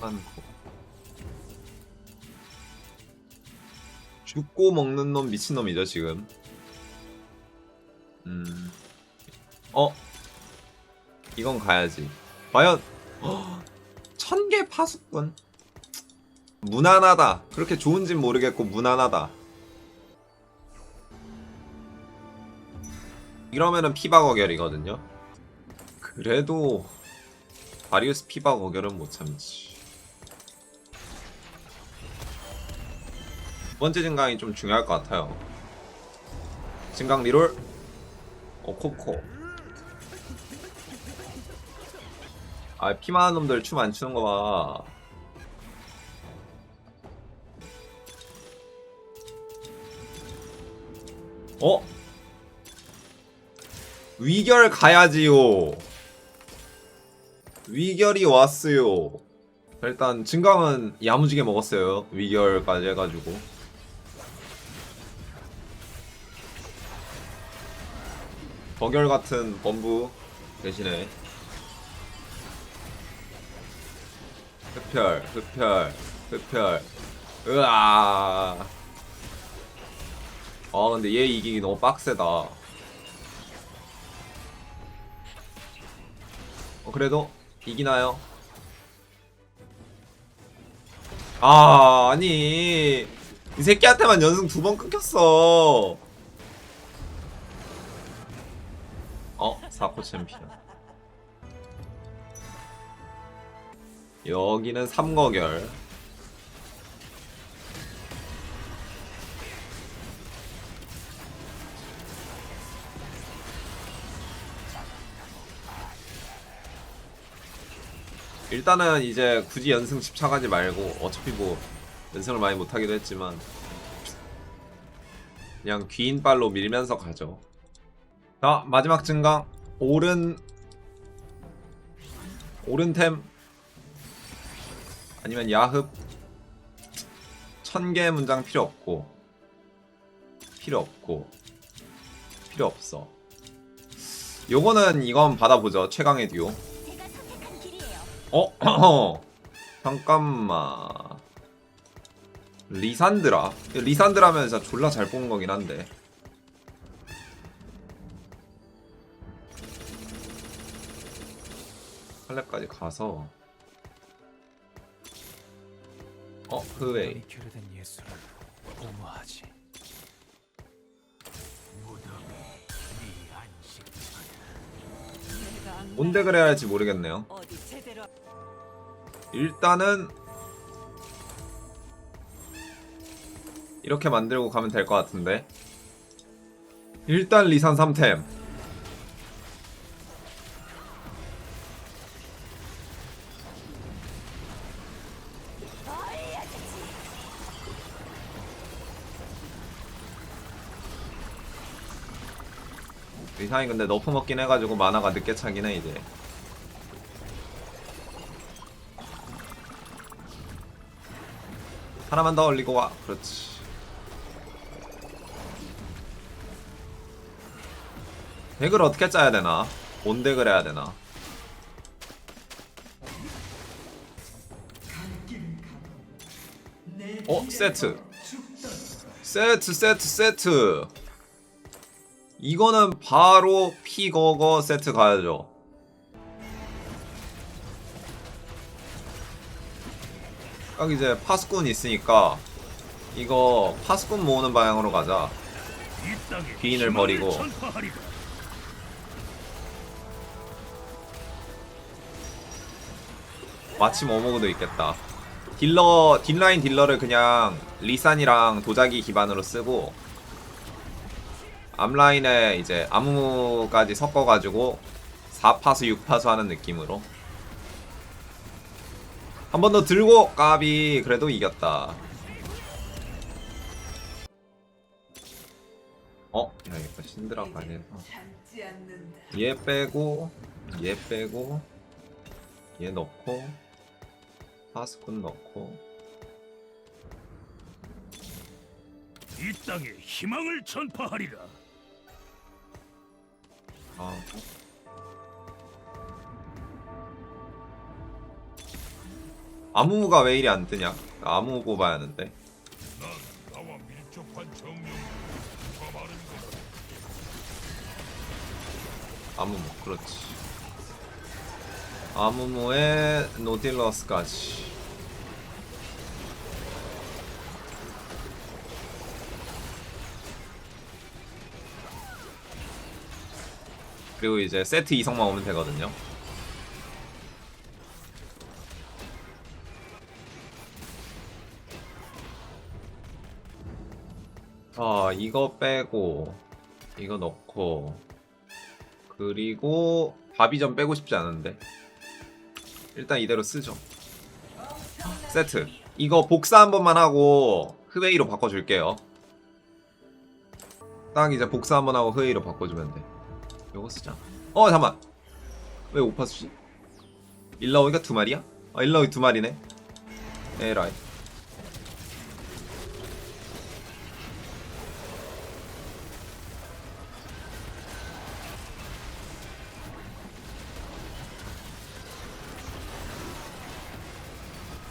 많고 죽고 먹는 놈 미친놈이죠 지금. 음... 어? 이건 가야지. 과연 천개 파수꾼? 무난하다. 그렇게 좋은진 모르겠고 무난하다. 이러면은 피바 거결이거든요. 그래도 바리우스 피바 거결은 못 참지 번째 증강이 좀 중요할 것 같아요. 증강 리롤. 어 코코. 아 피만한 놈들 춤 안 추는 거 봐. 어? 위결 가야지요. 위결이 왔어요. 일단 증강은 야무지게 먹었어요. 위결까지 해가지고 버결 같은 범부 대신에. 흡혈 흡혈 흡혈. 으아. 아 근데 얘 이기기 너무 빡세다. 어 그래도 이기나요? 아 아니. 이 새끼한테만 연승 두 번 끊겼어 어? 4코 챔피언. 여기는 삼거결. 일단은 이제 굳이 연승 집착하지 말고 어차피 뭐 연승을 많이 못하기도 했지만 그냥 귀인발로 밀면서 가죠. 자 마지막 증강 오른 오른템 아니면 야흡 천 개의 문장 필요 없고 필요 없고 필요 없어. 요거는 이건 받아보죠 최강의 듀오. 어? 잠깐만. 리산드라? 리산드라면 진짜 졸라 잘 뽑은 거긴 한데 할래까지 가서 어? 예술은 안 뭔데 그래야 할지 모르겠네요. 일단은 이렇게 만들고 가면 될 것 같은데. 일단 리산 3템 리산이 근데 너프 먹긴 해가지고 만화가 늦게 차긴 해 이제 하나만 더 올리고 와. 그렇지. 덱을 어떻게 짜야 되나? 뭔 덱을 해야 되나? 어? 세트. 세트, 세트, 세트. 이거는 바로 피거거 세트 가야죠. 딱 이제 파수꾼 있으니까 이거 파수꾼 모으는 방향으로 가자. 귀인을 버리고. 마침 어머그도 있겠다. 딜러 딜라인 딜러를 그냥 리산이랑 도자기 기반으로 쓰고 앞라인에 이제 암무까지 섞어가지고 4파수 6파수 하는 느낌으로 한 번 더 들고 까비 그래도 이겼다. 어? 야 이거 신드라 않는다. 얘 빼고 얘 빼고 얘 넣고 파스콘 넣고 이 땅에 희망을 전파하리라. 아 아무무가 왜 이리 안 뜨냐? 아무무 뽑아야 하는데. 아무무 그렇지. 아무무에 노딜러스까지. 그리고 이제 세트 이성만 오면 되거든요. 자, 이거 빼고 이거 넣고 그리고 바비전 빼고 싶지 않은데 일단 이대로 쓰죠. 세트 이거 복사 한 번만 하고 흐웨이로 바꿔줄게요. 딱 이제 복사 한 번 하고 흐웨이로 바꿔주면 돼. 요거 쓰자. 어 잠만. 왜 오파수지? 일라오이가 두 마리야? 아 일라오이 두 마리네. 에라이.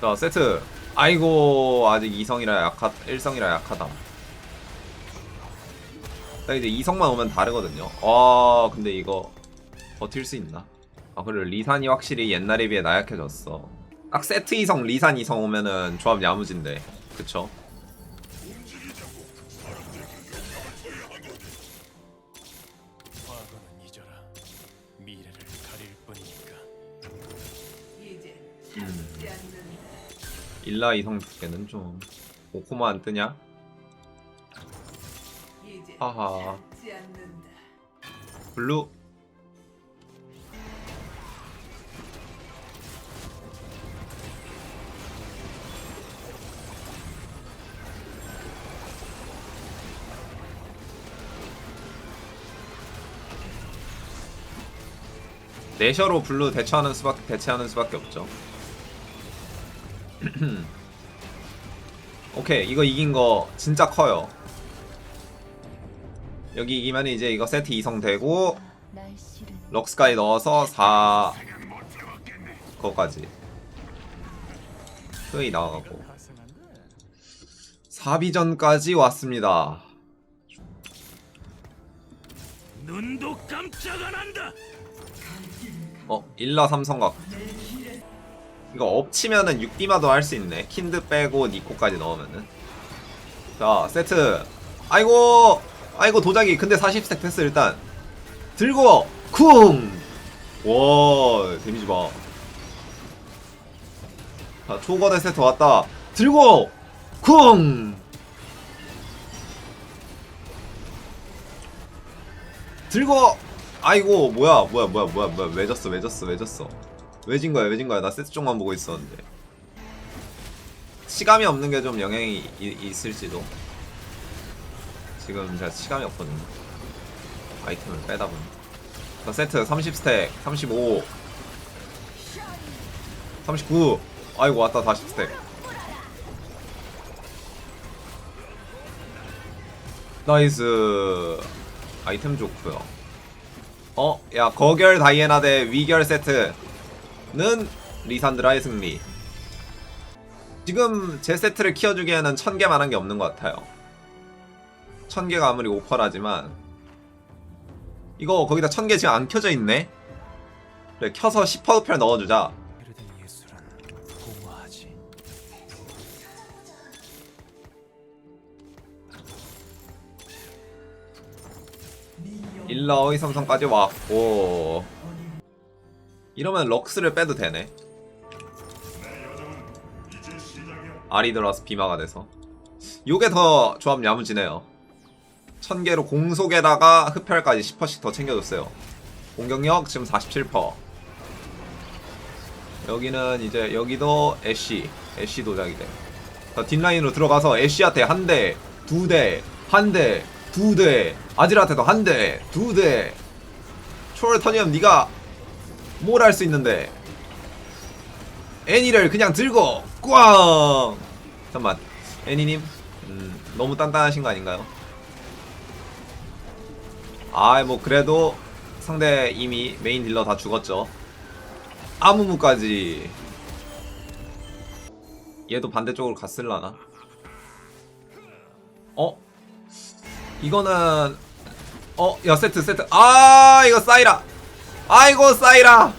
자 세트. 아이고 아직 이성이라 약하 일성이라 약하다. 딱 이제 이성만 오면 다르거든요. 아 근데 이거 버틸 수 있나? 아 그래 리산이 확실히 옛날에 비해 나약해졌어. 딱 세트 이성 리산 이성 오면은 조합 야무진데 그쵸? 과거는 잊어라. 미래를 가릴 뿐이니까. 이제 음. 일라 이성 두 개는 좀 오코마 안 뜨냐? 하하. 블루 내셔로 블루 대처하는 수밖에 대체하는 수밖에 없죠. 오케이 이거 이긴 거 진짜 커요. 여기 이기면 이제 이거 세트 이성되고 럭스까지 넣어서 4 그거까지. 흐이 나가고. 4비전까지 왔습니다. 눈도 깜짝 안 한다. 어 일라 삼성각. 이거 엎치면은 6디마도 할 수 있네. 킨드 빼고 니코까지 넣으면은. 자 세트. 아이고 아이고 도자기 근데 40스택 됐어 일단. 들고 쿵! 와 데미지 봐. 자 초거대 세트 왔다. 들고 쿵! 들고 아이고 뭐야 뭐야 뭐야 뭐야 뭐야. 왜 졌어 왜 졌어 왜 졌어. 왜 진 거야 왜 진 거야. 나 세트 쪽만 보고 있었는데. 시감이 없는 게 좀 영향이 이- 있을지도 지금 제가 시감이 없거든요. 아이템을 빼다 보니. 자, 세트 30스택 35 39 아이고 왔다 40스택. 나이스. 아이템 좋고요. 어? 야 거결 다이애나 대 위결 세트는 리산드라의 승리. 지금 제 세트를 키워주기에는 1000개만 한 게 없는 것 같아요 1000개가 아무리 오퍼라지만 이거 거기다 1000개 지금 안 켜져 있네? 그래 켜서 10%표 넣어주자. 일라의 삼성까지 왔고. 이러면 럭스를 빼도 되네. 아리드라스 비마가 돼서. 요게 더 조합 야무지네요 1000개로 공속에다가 흡혈까지 10%씩 더 챙겨줬어요 공격력 지금 47% 여기는 이제 여기도 애쉬 애쉬 도작이래 자, 뒷라인으로 들어가서 애쉬한테 한 대, 두 대, 한 대, 두 대, 아질한테도 한 대, 두 대. 초월터니엄 네가 뭘 할 수 있는데? 애니를 그냥 들고 꽝. 잠만, 애니님, 음, 너무 단단하신 거 아닌가요? 아, 뭐 그래도 상대 이미 메인 딜러 다 죽었죠. 아무무까지 얘도 반대쪽으로 갔을라나? 어? 이거는 어? 야 세트 세트 아 이거 사이라 아이고 사이라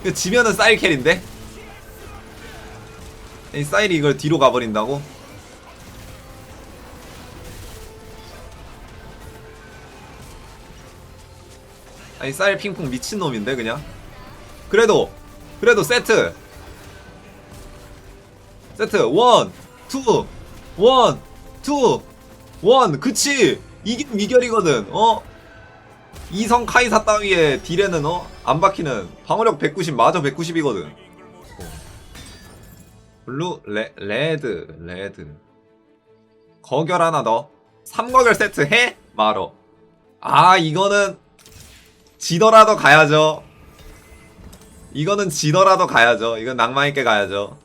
이거 지면은 사일 캐리인데? 이 사일이 이걸 뒤로 가버린다고? 아니 사일 핑퐁 미친놈인데 그냥? 그래도 그래도 세트 세트 원, 투, 원, 투, 원. 그치. 이게 미결이거든. 어? 이성 카이사 따위의 딜에는 어? 안 박히는 방어력 190 마저 190이거든. 블루 레 레드 레드. 거결 하나 더. 삼거결 세트 해? 말어. 아 이거는 지더라도 가야죠. 이거는 지더라도 가야죠. 이건 낭만 있게 가야죠.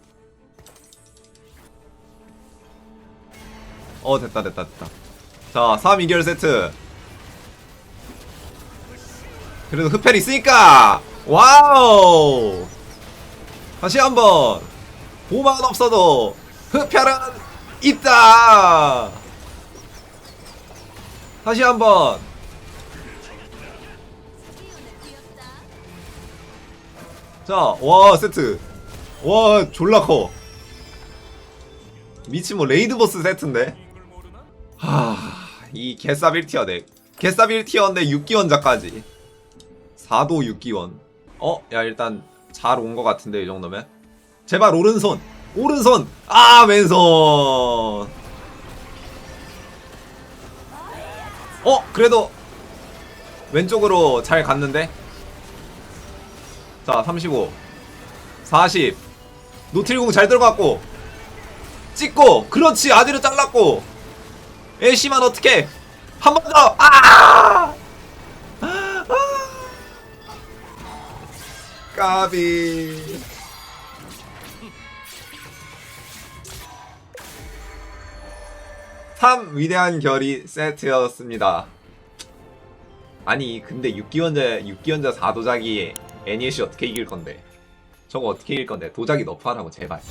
어 됐다 됐다 됐다. 자 3, 2결 세트. 그래도 흡혈 있으니까. 와우! 다시 한 번. 보막은 없어도 흡혈은 있다. 다시 한 번 자 와 세트. 와 졸라 커. 미친 뭐 레이드 보스 세트인데? 하... 이 개쌉 1티어 덱 개쌉 1티어인데 6기원자까지. 4도 6기원. 어? 야 일단 잘 온 것 같은데 이 정도면? 제발 오른손. 오른손! 아 왼손! 어? 그래도 왼쪽으로 잘 갔는데 자 35 40 노틸궁 잘 들어갔고 찍고 그렇지 아디로 잘랐고 애쉬만 어떻게 한 번 더! 아! 아! 까비 참 위대한 결이 세트였습니다 아니 근데 6기원자 6기원자 4도자기 애니에시 어떻게 이길 건데? 저거 어떻게 이길 건데? 도자기 너프하라고 제발